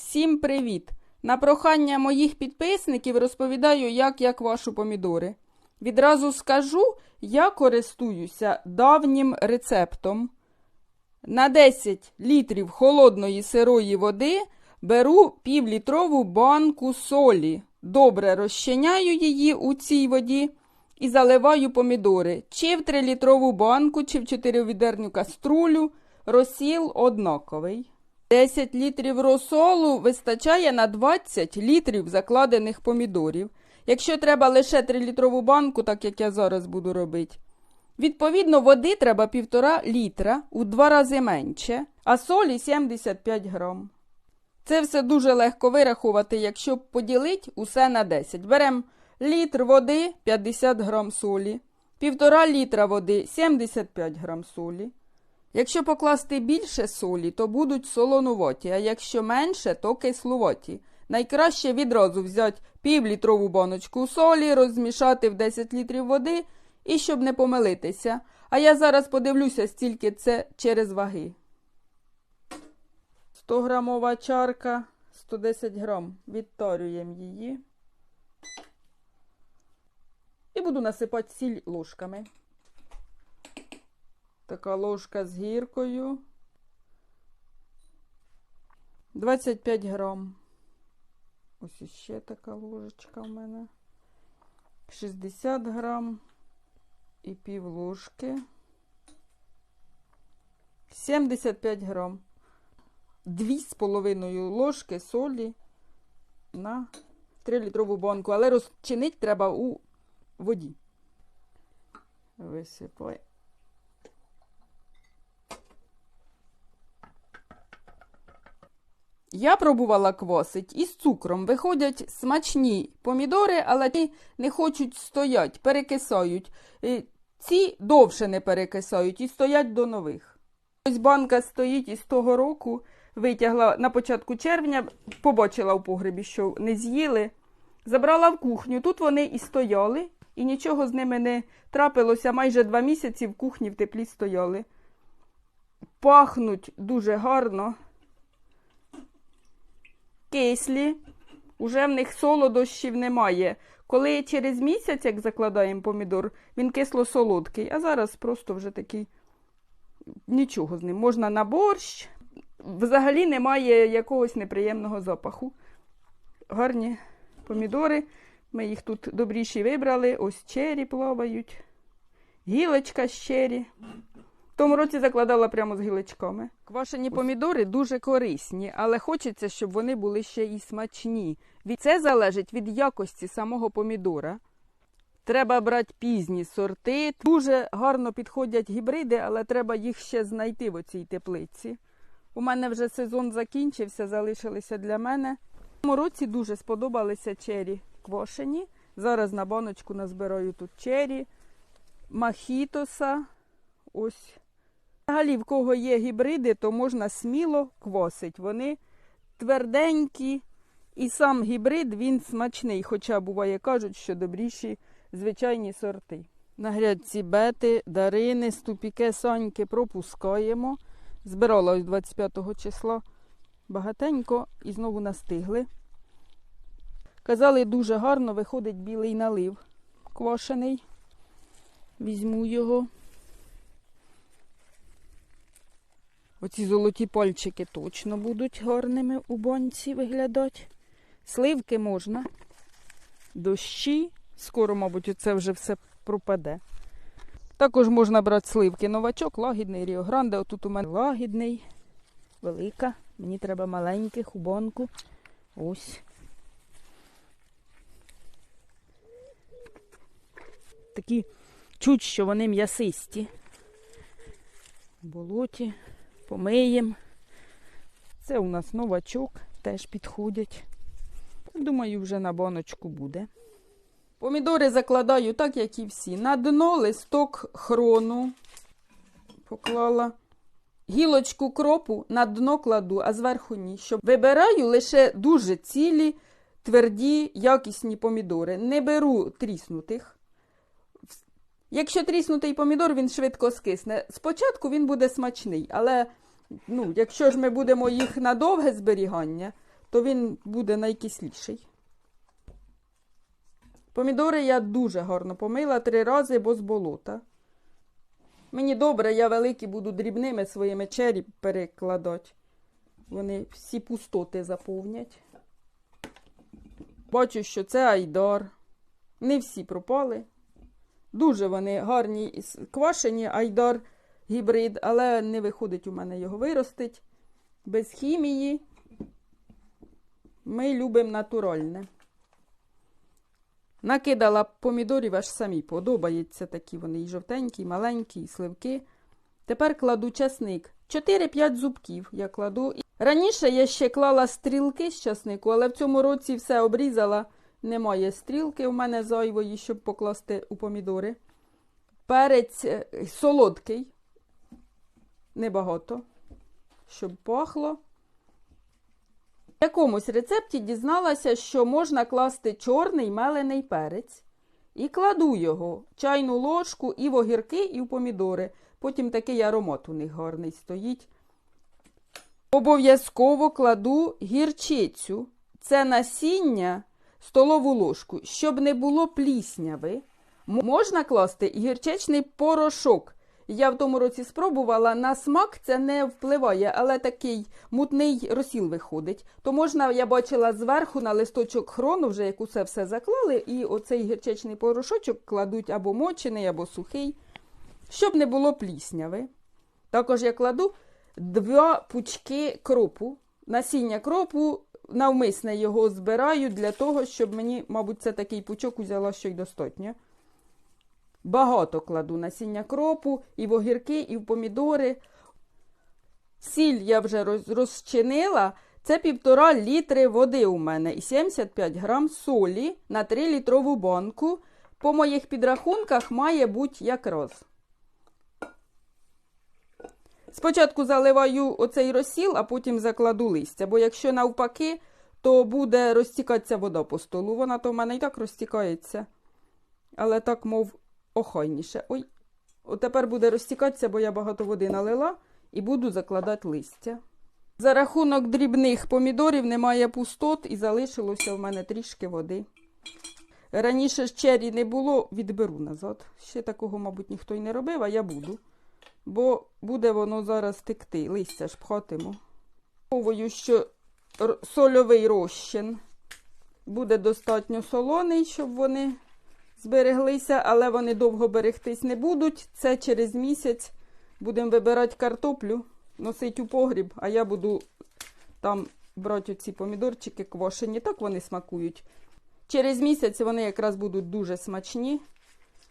Всім привіт! На прохання моїх підписників розповідаю, як я квашу помідори. Відразу скажу, я користуюся давнім рецептом. На 10 літрів холодної сирої води беру півлітрову банку солі. Добре розчиняю її у цій воді і заливаю помідори. Чи в 3-літрову банку, чи в 4-відерню каструлю. Розсіл однаковий. 10 літрів розсолу вистачає на 20 літрів закладених помідорів. Якщо треба лише 3-літрову банку, так як я зараз буду робити. Відповідно, води треба 1,5 літра у два рази менше, а солі 75 грам. Це все дуже легко вирахувати, якщо поділити усе на 10. Беремо літр води 50 грам солі, 1,5 літра води 75 грам солі. Якщо покласти більше солі, то будуть солонуваті, а якщо менше, то кисловаті. Найкраще відразу взяти півлітрову баночку солі, розмішати в 10 літрів води і щоб не помилитися. А я зараз подивлюся, стільки це через ваги. 100 грамова чарка, 110 грам. Відтарюємо її. І буду насипати сіль ложками. Така ложка з гіркою. 25 грам. Ось іще така ложечка в мене. 60 грам і пів ложки. 75 грам. Дві з половиною ложки солі на 3 літрову банку, але розчинити треба у воді. Висипай. Я пробувала квасить із цукром. Виходять смачні помідори, але ті не хочуть стоять, перекисають. Е, Ці довше не перекисають і стоять до нових. Ось банка стоїть із того року, витягла на початку червня, побачила в погребі, що не з'їли. Забрала в кухню. Тут вони і стояли, і нічого з ними не трапилося. Майже два місяці в кухні в теплі стояли. Пахнуть дуже гарно кислі, уже в них солодощів немає. Коли через місяць, як закладаємо помідор, він кисло-солодкий, а зараз просто вже такий нічого з ним. Можна на борщ. Взагалі немає якогось неприємного запаху. Гарні помідори. Ми їх тут добріші вибрали. Ось чері плавають. Гілочка з чері. Тому році закладала прямо з гілочками. Квашені помідори дуже корисні, але хочеться, щоб вони були ще і смачні. Від- Це залежить від якості самого помідора. Треба брати пізні сорти. Дуже гарно підходять гібриди, але треба їх ще знайти в оцій теплиці. У мене вже сезон закінчився, залишилися для мене. В цьому році дуже сподобалися чері квашені. Зараз на баночку назбираю тут чері, махітоса. Ось. Взагалі, в кого є гібриди, то можна сміло квасить. Вони тверденькі, і сам гібрид він смачний. Хоча буває, кажуть, що добріші звичайні сорти. На грядці бети, дарини, ступіке, соньки пропускаємо. Збирала ось 25 числа багатенько і знову настигли. Казали, дуже гарно виходить білий налив квашений. Візьму його. Оці золоті пальчики точно будуть гарними у банці виглядати. Сливки можна. Дощі. Скоро, мабуть, це вже все пропаде. Також можна брати сливки. Новачок, лагідний Ріо Гранде. Отут у мене лагідний, велика. Мені треба маленьких у банку. Ось. Такі чуть, що вони м'ясисті. Болоті помиємо. Це у нас новачок, теж підходять. Думаю, вже на баночку буде. Помідори закладаю так, як і всі. На дно листок хрону поклала. Гілочку кропу на дно кладу, а зверху ні. Щоб вибираю лише дуже цілі, тверді, якісні помідори. Не беру тріснутих. Якщо тріснутий помідор, він швидко скисне. Спочатку він буде смачний, але ну, якщо ж ми будемо їх на довге зберігання, то він буде найкисліший. Помідори я дуже гарно помила три рази, бо з болота. Мені добре, я великі буду дрібними своїми чері перекладати. Вони всі пустоти заповнять. Бачу, що це айдар. Не всі пропали. Дуже вони гарні і квашені, айдар гібрид, але не виходить у мене його виростить. Без хімії. Ми любимо натуральне. Накидала помідорів аж самі подобаються такі вони і жовтенькі, і маленькі, і сливки. Тепер кладу часник. 4-5 зубків я кладу. Раніше я ще клала стрілки з часнику, але в цьому році все обрізала. Немає стрілки у мене зайвої, щоб покласти у помідори. Перець е, солодкий, небагато, щоб пахло. В якомусь рецепті дізналася, що можна класти чорний мелений перець. І кладу його, чайну ложку і в огірки, і в помідори. Потім такий аромат у них гарний стоїть. Обов'язково кладу гірчицю. Це насіння, столову ложку, щоб не було плісняви. Можна класти і гірчичний порошок. Я в тому році спробувала, на смак це не впливає, але такий мутний розсіл виходить. То можна, я бачила зверху на листочок хрону, вже як усе все заклали, і оцей гірчичний порошочок кладуть або мочений, або сухий, щоб не було плісняви. Також я кладу два пучки кропу. Насіння кропу, навмисне його збираю для того, щоб мені, мабуть, це такий пучок узяла, що й достатньо. Багато кладу насіння кропу, і в огірки, і в помідори. Сіль я вже розчинила. Це півтора літри води у мене і 75 грам солі на 3 літрову банку. По моїх підрахунках має бути якраз. Спочатку заливаю оцей розсіл, а потім закладу листя, бо якщо навпаки, то буде розтікатися вода по столу. Вона то в мене і так розтікається. Але так, мов, охайніше. Ой, от тепер буде розтікатися, бо я багато води налила і буду закладати листя. За рахунок дрібних помідорів немає пустот і залишилося в мене трішки води. Раніше ж чері не було, відберу назад. Ще такого, мабуть, ніхто й не робив, а я буду. Бо буде воно зараз текти, листя ж пхатиму. Враховую, що сольовий розчин буде достатньо солоний, щоб вони збереглися, але вони довго берегтись не будуть. Це через місяць будемо вибирати картоплю, носити у погріб, а я буду там брати ці помідорчики квашені. Так вони смакують. Через місяць вони якраз будуть дуже смачні.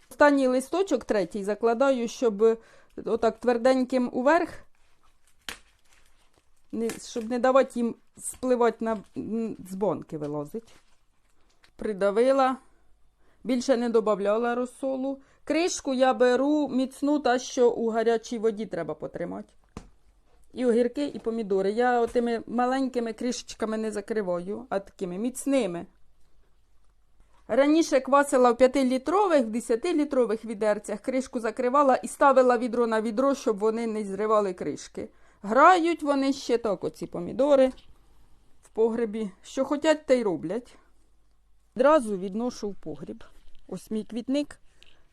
Останній листочок, третій, закладаю, щоб отак тверденьким уверх, щоб не давати їм спливати на м, з банки вилазить. Придавила. Більше не додавала розсолу. Кришку я беру міцну, та що у гарячій воді треба потримати. І огірки, і помідори. Я тими маленькими кришечками не закриваю, а такими міцними. Раніше квасила в 5-літрових, в 10-літрових відерцях, кришку закривала і ставила відро на відро, щоб вони не зривали кришки. Грають вони ще так, оці помідори в погребі. Що хотять, те й роблять. Одразу відношу в погріб. Ось мій квітник.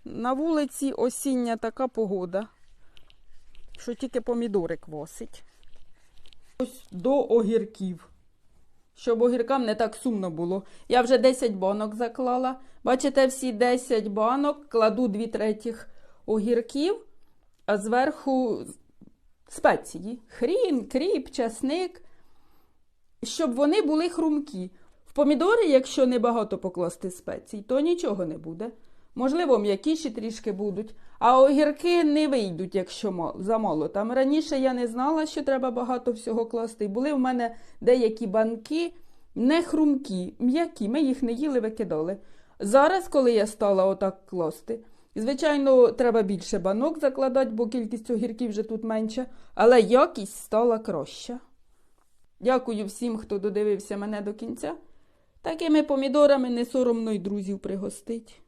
На вулиці осіння така погода, що тільки помідори квасить. Ось до огірків. Щоб огіркам не так сумно було. Я вже 10 банок заклала. Бачите, всі 10 банок кладу 2 третіх огірків, а зверху спеції. Хрін, кріп, часник. Щоб вони були хрумкі. В помідори, якщо небагато покласти спецій, то нічого не буде. Можливо, м'якіші трішки будуть, а огірки не вийдуть, якщо ма- замало. Там раніше я не знала, що треба багато всього класти. Були в мене деякі банки не хрумкі, м'які. Ми їх не їли, викидали. Зараз, коли я стала отак класти, звичайно, треба більше банок закладати, бо кількість огірків вже тут менша, але якість стала краща. Дякую всім, хто додивився мене до кінця. Такими помідорами не соромно й друзів пригостить.